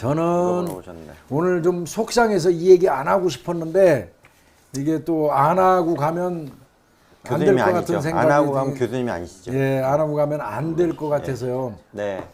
저는. 오늘 좀 속상해서 이 얘기 안 하고 싶었는데 이게 또 안 하고 가면 안될 교수님이 것 아니죠. 같은 생각이 안 하고 가면 드- 교수님이 아니시죠. 예, 안 하고 가면 안 될 것 같아서요. 네.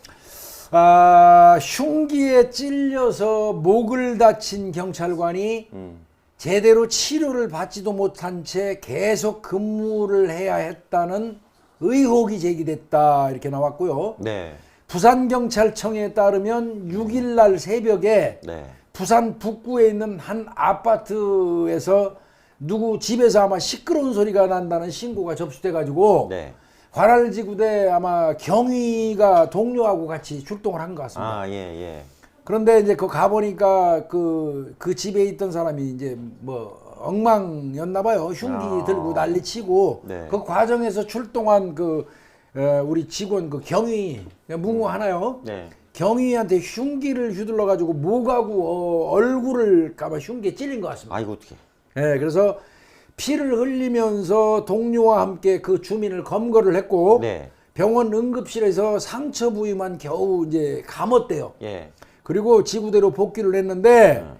아, 흉기에 찔려서 목을 다친 경찰관이 음. 제대로 치료를 받지도 못한 채 계속 근무를 해야 했다는 의혹이 제기됐다 이렇게 나왔고요. 네. 부산경찰청에 따르면 6일 날 새벽에 네. 부산 북구에 있는 한 아파트에서 누구 집에서 아마 시끄러운 소리가 난다는 신고가 접수돼 가지고 네. 관할지구대 아마 경위가 동료하고 같이 출동을 한 것 같습니다. 아, 예, 예. 그런데 이제 그 가보니까 그, 그 집에 있던 사람이 이제 뭐 엉망이었나 봐요. 흉기 아. 들고 난리 치고 네. 그 과정에서 출동한 그 어, 우리 직원 그 경위 뭉우 하나요. 네. 경위한테 흉기를 휘둘러 가지고 목하고 어, 얼굴을 가봐 흉기에 찔린 것 같습니다. 아이고 어떻게. 예, 그래서 피를 흘리면서 동료와 함께 그 주민을 검거를 했고 네. 병원 응급실에서 상처 부위만 겨우 이제 감았대요. 예. 그리고 지구대로 복귀를 했는데 음.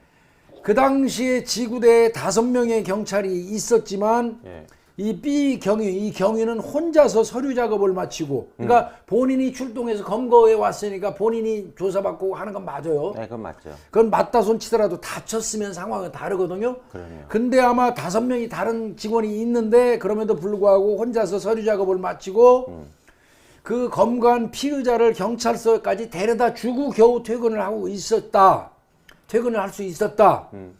그 당시에 지구대에 다섯 명의 경찰이 있었지만 예. 이 B 경위, 이 경위는 혼자서 서류 작업을 마치고, 그러니까 본인이 출동해서 검거해 왔으니까 본인이 조사받고 하는 건 맞아요. 네, 그건 맞죠. 그건 맞다 손 치더라도 다쳤으면 상황은 다르거든요. 그러네요. 근데 아마 다섯 명이 다른 직원이 있는데 그럼에도 불구하고 혼자서 서류 작업을 마치고 음. 그 검거한 피의자를 경찰서까지 데려다 주고 겨우 퇴근을 하고 있었다. 퇴근을 할 수 있었다. 음.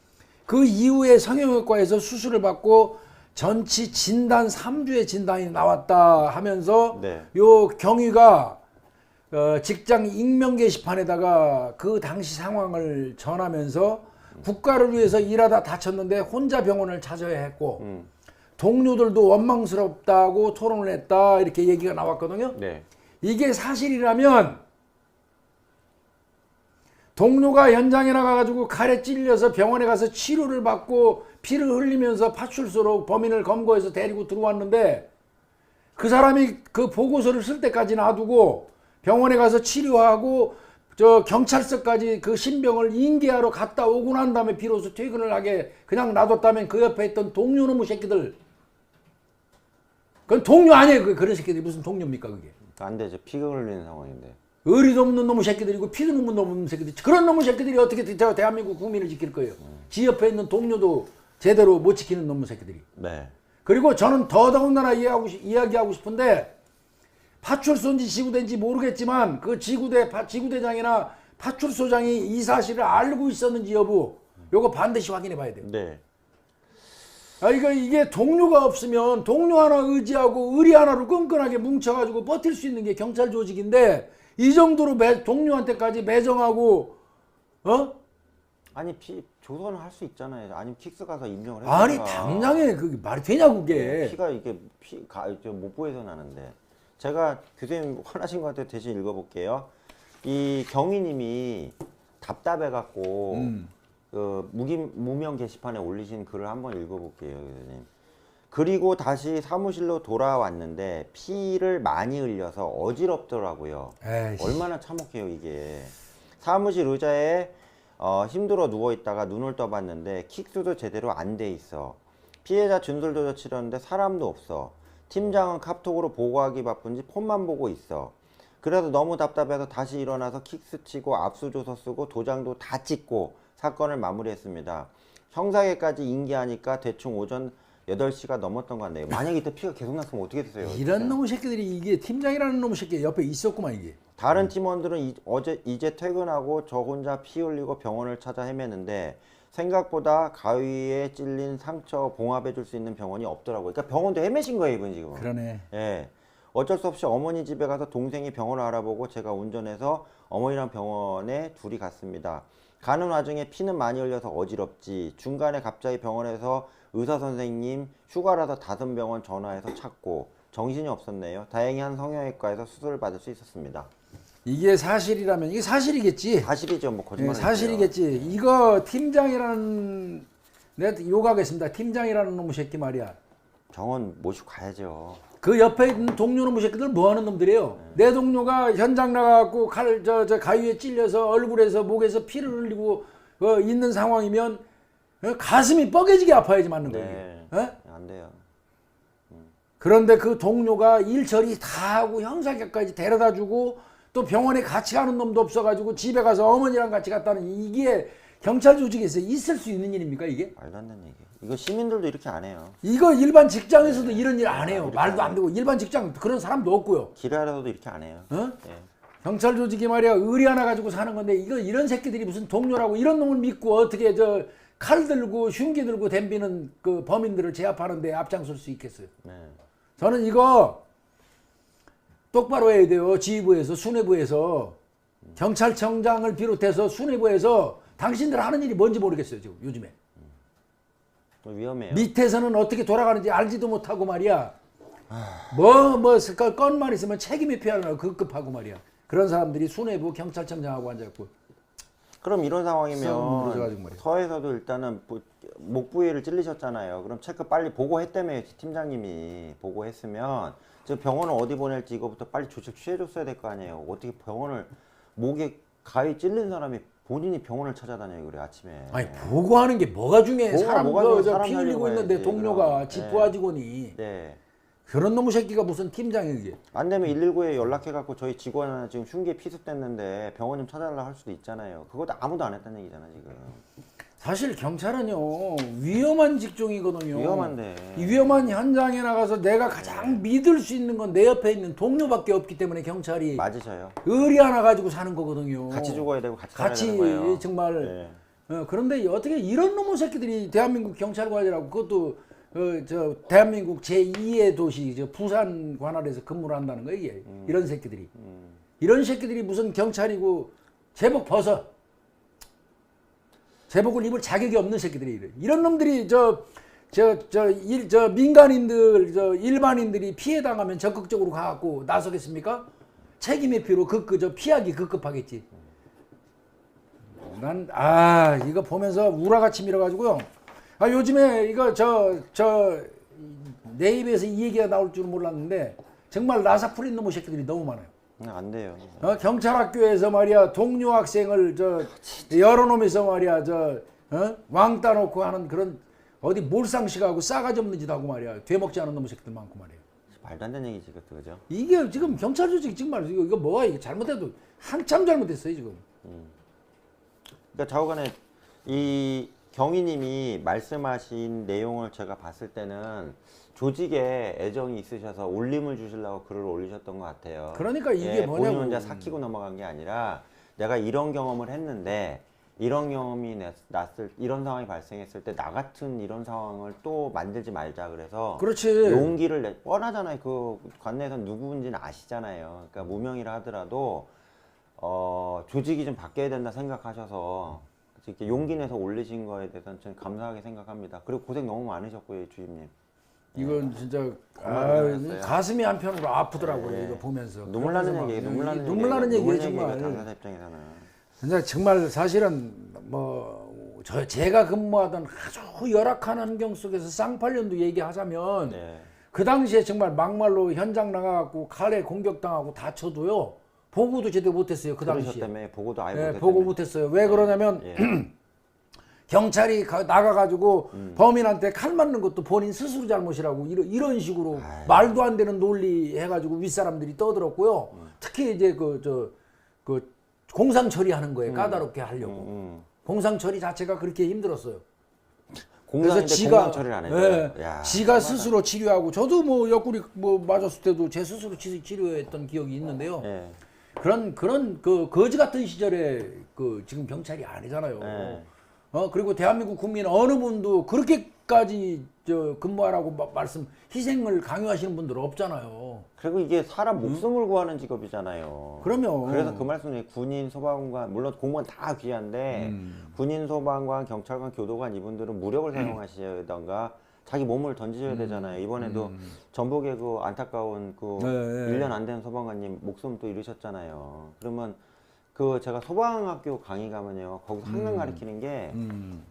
그 이후에 성형외과에서 수술을 받고 전치 진단 3주의 진단이 나왔다 하면서 네. 요 경위가 어, 직장 익명 게시판에다가 그 당시 상황을 전하면서 국가를 위해서 일하다 다쳤는데 혼자 병원을 찾아야 했고 음. 동료들도 원망스럽다고 토론을 했다 이렇게 얘기가 나왔거든요. 네. 이게 사실이라면 동료가 현장에 나가가지고 칼에 찔려서 병원에 가서 치료를 받고 피를 흘리면서 파출소로 범인을 검거해서 데리고 들어왔는데 그 사람이 그 보고서를 쓸 때까지 놔두고 병원에 가서 치료하고 저 경찰서까지 그 신병을 인계하러 갔다 오고 난 다음에 비로소 퇴근을 하게 그냥 놔뒀다면 그 옆에 있던 동료 놈의 새끼들 그건 동료 아니에요 그 그런 새끼들이 무슨 동료입니까 그게 안 되죠. 피가 흘리는 상황인데. 의리도 없는 놈의 새끼들이고 피도 없는 놈의 새끼들. 그런 놈의 새끼들이 어떻게 대- 대한민국 국민을 지킬 거예요? 지 옆에 있는 동료도 제대로 못 지키는 놈의 새끼들이. 네. 그리고 저는 더더군다나 이해하고, 싶- 이야기하고 싶은데 파출소인지 지구대인지 모르겠지만 그 지구대 파- 지구대장이나 파출소장이 이 사실을 알고 있었는지 여부 요거 반드시 확인해 봐야 돼요. 네. 아 이거 이게 동료가 없으면 동료 하나 의지하고 의리 하나로 끈끈하게 뭉쳐가지고 버틸 수 있는 게 경찰 조직인데 이 정도로 매, 동료한테까지 매정하고 어 아니 피 조선을 할 수 있잖아요. 아니면 킥스 가서 임명을 해. 아니 당장에 그게 말이 되냐고 그게 피가 이게 피가 목부에서 나는데 제가 교수님 화나신 것 같아요. 대신 읽어볼게요. 이 경위님이 답답해 갖고 음. 그 무기 무명 게시판에 올리신 글을 한번 읽어볼게요, 교수님. 그리고 다시 사무실로 돌아왔는데 피를 많이 흘려서 어지럽더라고요. 에이씨. 얼마나 참혹해요 이게. 사무실 의자에 어, 힘들어 누워 있다가 눈을 떠봤는데 킥스도 제대로 안 돼 있어. 피해자 준술조사 치렀는데 사람도 없어. 팀장은 카톡으로 보고하기 바쁜지 폰만 보고 있어. 그래서 너무 답답해서 다시 일어나서 킥스 치고 압수조서 쓰고 도장도 다 찍고 사건을 마무리했습니다. 형사계까지 인계하니까 대충 오전 8시가 넘었던 것 같네요. 만약에 이때 피가 계속 났으면 어떻게 됐어요? 이런 놈의 새끼들이 이게 팀장이라는 놈의 새끼 옆에 있었구만 이게 다른 팀원들은 이, 어제 이제 퇴근하고 저 혼자 피 흘리고 병원을 찾아 헤매는데 생각보다 가위에 찔린 상처 봉합해 줄 수 있는 병원이 없더라고요. 그러니까 병원도 헤매신 거예요, 이분 지금. 그러네 예. 어쩔 수 없이 어머니 집에 가서 동생이 병원을 알아보고 제가 운전해서 어머니랑 병원에 둘이 갔습니다. 가는 와중에 피는 많이 흘려서 어지럽지. 중간에 갑자기 병원에서 의사 선생님 휴가라서 다른 병원 전화해서 찾고 정신이 없었네요. 다행히 한 성형외과에서 수술을 받을 수 있었습니다. 이게 사실이라면 이게 사실이겠지 사실이죠, 뭐 예, 거짓말. 사실이겠지 이거 팀장이라는 내가 욕하겠습니다 팀장이라는 놈의 새끼 말이야 병원 모시고 가야죠. 그 옆에 있는 동료 놈의 새끼들 뭐 하는 놈들이에요? 내 동료가 현장 나가갖고 칼, 저, 저 가위에 찔려서 얼굴에서 목에서 피를 흘리고 어, 있는 상황이면 어, 가슴이 뻐개지게 아파야지 맞는 거예요. 네. 어? 안 돼요. 그런데 그 동료가 일 처리 다 하고 형사격까지 데려다 주고 또 병원에 같이 가는 놈도 없어가지고 집에 가서 어머니랑 같이 갔다는 이게 경찰 조직에서 있을 수 있는 일입니까 이게? 말도 안 되는 얘기. 이거 시민들도 이렇게 안 해요. 이거 일반 직장에서도 이런 일 안 해요. 말도 안안 되고 일반 직장 그런 사람도 없고요. 길하라도 이렇게 안 해요. 어? 예. 경찰 조직이 말이야 의리 하나 가지고 사는 건데 이거 이런 새끼들이 무슨 동료라고 이런 놈을 믿고 어떻게 저 칼 들고 흉기 들고 덤비는 그 범인들을 제압하는데 앞장설 수 있겠어요? 네. 저는 이거 똑바로 해야 돼요. 지휘부에서 수뇌부에서 경찰청장을 비롯해서 수뇌부에서 당신들 하는 일이 뭔지 모르겠어요 지금 요즘에 좀 위험해요. 밑에서는 어떻게 돌아가는지 알지도 못하고 말이야. 뭐뭐 건만 있으면 책임이 필요하나 급급하고 말이야. 그런 사람들이 수뇌부 경찰청장하고 앉았고 그럼 이런 상황이면. 서에서도 일단은 뭐- 목 부위를 찔리셨잖아요. 그럼 체크 빨리 보고했다며 팀장님이 보고했으면 저 병원을 어디 보낼지 이거부터 빨리 조치 취해줬어야 될 거 아니에요. 어떻게 병원을 목에 가위 찔린 사람이 본인이 병원을 찾아다녀요 그래 아침에. 아니 보고하는 게 뭐가 중요해? 보고가 사람 뭐가 그, 중요해? 저 사람 피 흘리고 살리고 있는데 해야지, 동료가 그럼. 집부하 네. 직원이 네. 그런 놈의 새끼가 무슨 팀장이 이게? 안 되면 119에 연락해갖고 저희 직원 하나 지금 흉기에 피습됐는데 병원 좀 찾아달라 할 수도 있잖아요. 그것도 아무도 안 했다는 얘기잖아 지금. 사실 경찰은요 위험한 직종이거든요. 위험한데. 이 위험한 현장에 나가서 내가 가장 믿을 수 있는 건 내 옆에 있는 동료밖에 없기 때문에 경찰이 맞으셔요. 의리 하나 가지고 사는 거거든요. 같이 죽어야 되고 같이 살아야 같이 되는 거예요. 정말. 네. 어, 그런데 어떻게 이런 놈의 새끼들이 대한민국 경찰관이라고 그것도 어, 저 대한민국 제2의 도시 저 부산 관할에서 근무를 한다는 거예요 이게 이런 새끼들이 음. 이런 새끼들이 무슨 경찰이고 제복 벗어 제복을 입을 자격이 없는 새끼들이. 이런 놈들이 저 저저일저 민간인들 저 일반인들이 피해 당하면 적극적으로 가갖고 나서겠습니까? 책임의 피로 급그 피하기 급급하겠지. 난 아 이거 보면서 우라같이 밀어가지고요. 아 요즘에 이거 저 저 내 입에서 이 얘기가 나올 줄은 몰랐는데 정말 나사풀인 놈의 새끼들이 너무 많아요. 음, 안 돼요. 어, 경찰학교에서 말이야 동료 학생을 저 여러 놈이서 말이야 저 어? 왕따 놓고 하는 그런 어디 몰상식하고 싸가지 없는 짓 하고 말이야 되먹지 않은 놈의 새끼들 많고 말이야 말도 안 되는 얘기지 그것도 그죠? 이게 지금 경찰 조직 정말 이거, 이거 뭐야 이게 잘못해도 한참 잘못했어요 지금 그러니까 좌우간에 이 경위님이 말씀하신 내용을 제가 봤을 때는 조직에 애정이 있으셔서 올림을 주시려고 글을 올리셨던 것 같아요. 그러니까 이게 예, 본인 뭐냐고. 혼자 삭히고 넘어간 게 아니라 내가 이런 경험을 했는데 이런 경험이 났- 났을 이런 상황이 발생했을 때 나 같은 이런 상황을 또 만들지 말자 그래서 그렇지 용기를 내 뻔하잖아요. 그 관내에서 누구인지는 아시잖아요. 그러니까 무명이라 하더라도 어, 조직이 좀 바뀌어야 된다 생각하셔서 이렇게 용기 내서 올리신 거에 대해서는 저는 감사하게 생각합니다. 그리고 고생 너무 많으셨고요, 주임님. 이건 진짜 아. 가슴이 한편으로 아프더라고요 예. 이거 보면서 눈물 나는 막 눈물 나는 이- 눈물 나는. 얘기예요 눈물 정말 당사자 입장에서는. 근데 정말 사실은 뭐 저 제가 근무하던 아주 열악한 환경 속에서 쌍팔년도 얘기하자면 네. 그 당시에 정말 막말로 현장 나가갖고 칼에 공격당하고 다쳐도요 보고도 제대로 못했어요 그 당시에 그러셨다며 보고도 아예 예, 못했다며. 보고 못했어요 왜 그러냐면 예. 경찰이 가- 나가가지고 음. 범인한테 칼 맞는 것도 본인 스스로 잘못이라고 이런, 이런 식으로 말도 안 되는 논리 해가지고 윗사람들이 떠들었고요 음. 특히 이제 그 저 그 공상 처리하는 거에 까다롭게 하려고 음. 공상 처리 자체가 그렇게 힘들었어요. 공상인데 공상 처리를 안 해요. 예, 야, 지가 스스로 치료하고 저도 뭐 옆구리 뭐 맞았을 때도 제 스스로 치, 치료했던 기억이 있는데요. 예. 그런 그런 그 거지 같은 시절에 그 지금 경찰이 아니잖아요. 네. 어 그리고 대한민국 국민 어느 분도 그렇게까지 저 근무하라고 마- 말씀 희생을 강요하시는 분들 없잖아요. 그리고 이게 사람 목숨을 구하는 직업이잖아요. 그러면 그래서 그 말씀이 군인, 소방관 물론 공무원 다 귀한데 음. 군인, 소방관, 경찰관, 교도관 이분들은 무력을 사용하시던가 자기 몸을 던지셔야 음. 되잖아요. 이번에도 전북의 그 안타까운 그 네, 네. 1년 안 된 소방관님 목숨 또 잃으셨잖아요. 그러면 그 제가 소방학교 강의 가면요. 거기서 항상 가르치는 게 음.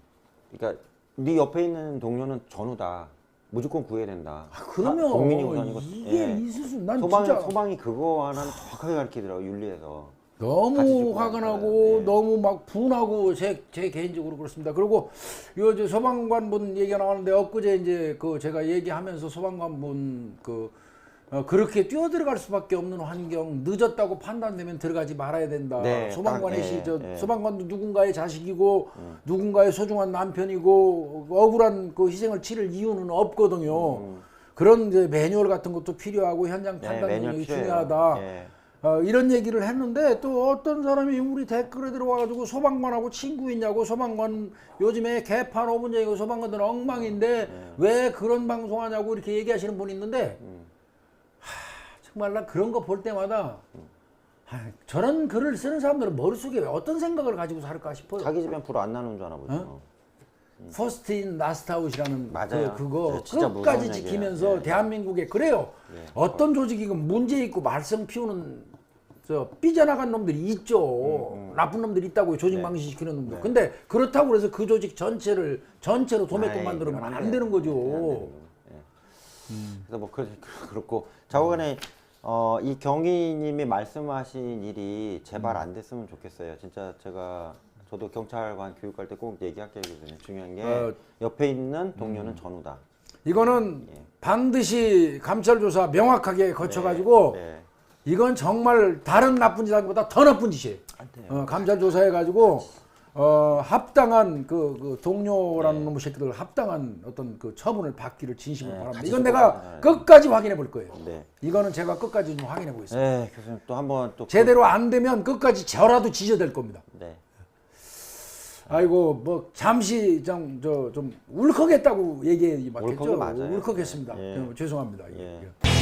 그러니까 네 옆에 있는 동료는 전우다. 무조건 구해야 된다. 아, 그러면 다 국민이 우선이고 이게 예. 있을 수, 난 소방 진짜 소방이 그거 하나는 정확하게 가르치더라고 윤리에서. 너무 화가 나고 예. 너무 막 분하고 제, 제 개인적으로 그렇습니다. 그리고 요 이제 소방관분 얘기가 나왔는데 엊그제 이제 그 제가 얘기하면서 소방관분 그 어, 그렇게 뛰어 들어갈 수밖에 없는 환경 늦었다고 판단되면 들어가지 말아야 된다. 네, 소방관의 딱, 시 예, 저 예. 소방관도 누군가의 자식이고 누군가의 소중한 남편이고 억울한 그 희생을 치를 이유는 없거든요. 그런 이제 매뉴얼 같은 것도 필요하고 현장 네, 판단 능력이. 중요하다. 예. 어, 이런 얘기를 했는데 또 어떤 사람이 우리 댓글에 들어와가지고 소방관하고 친구 있냐고 소방관 요즘에 개판 5분쟁이고 소방관들은 엉망인데 네. 왜 그런 방송하냐고 이렇게 얘기하시는 분이 있는데 음. 하, 정말 나 그런 거 볼 때마다 하, 저런 글을 쓰는 사람들은 머릿속에 어떤 생각을 가지고 살까 싶어요. 자기 집엔 불 안 나누는 줄 아나 보죠. 퍼스트 인 라스트 아웃이라는 맞아요. 그, 그거 끝까지 지키면서 얘기예요. 네. 대한민국에 그래요. 네. 어떤 조직이건 문제 있고 말썽 피우는 저 삐져나간 놈들이 있죠. 음, 나쁜 놈들이 있다고요. 조직 네. 망신 시키는 놈들. 근데 그렇다고 해서 그 조직 전체를 전체로 아이, 만들면 그건 안 되는 돼. 거죠. 안 되는 거죠. 예. 그래서 뭐 그, 그렇고 자고간에 어, 이 경위님이 말씀하신 일이 제발 안 됐으면 좋겠어요. 진짜 제가 저도 경찰관 교육할 때 꼭 얘기할게요. 교수님. 중요한 게 어, 옆에 있는 동료는 전우다. 이거는 예. 반드시 감찰 조사 명확하게 거쳐가지고 네. 이건 정말 다른 나쁜 짓보다 더 나쁜 짓이에요. 안 돼요. 어, 감찰 조사해가지고 어, 합당한 그, 그 동료라는 네. 놈의 새끼들 합당한 어떤 그 처분을 받기를 진심으로 네, 바랍니다. 이건 내가 되잖아요. 끝까지 확인해 볼 거예요. 네. 이거는 제가 끝까지 좀 확인해 보겠습니다. 네, 교수님 또 한번 또 제대로 안 되면 끝까지 저라도 지져될 겁니다. 그, 네. 아이고 뭐 잠시 좀저좀 울컥했다고 얘기해 맞아요. 울컥했습니다. 예. 어, 죄송합니다. 예. 예.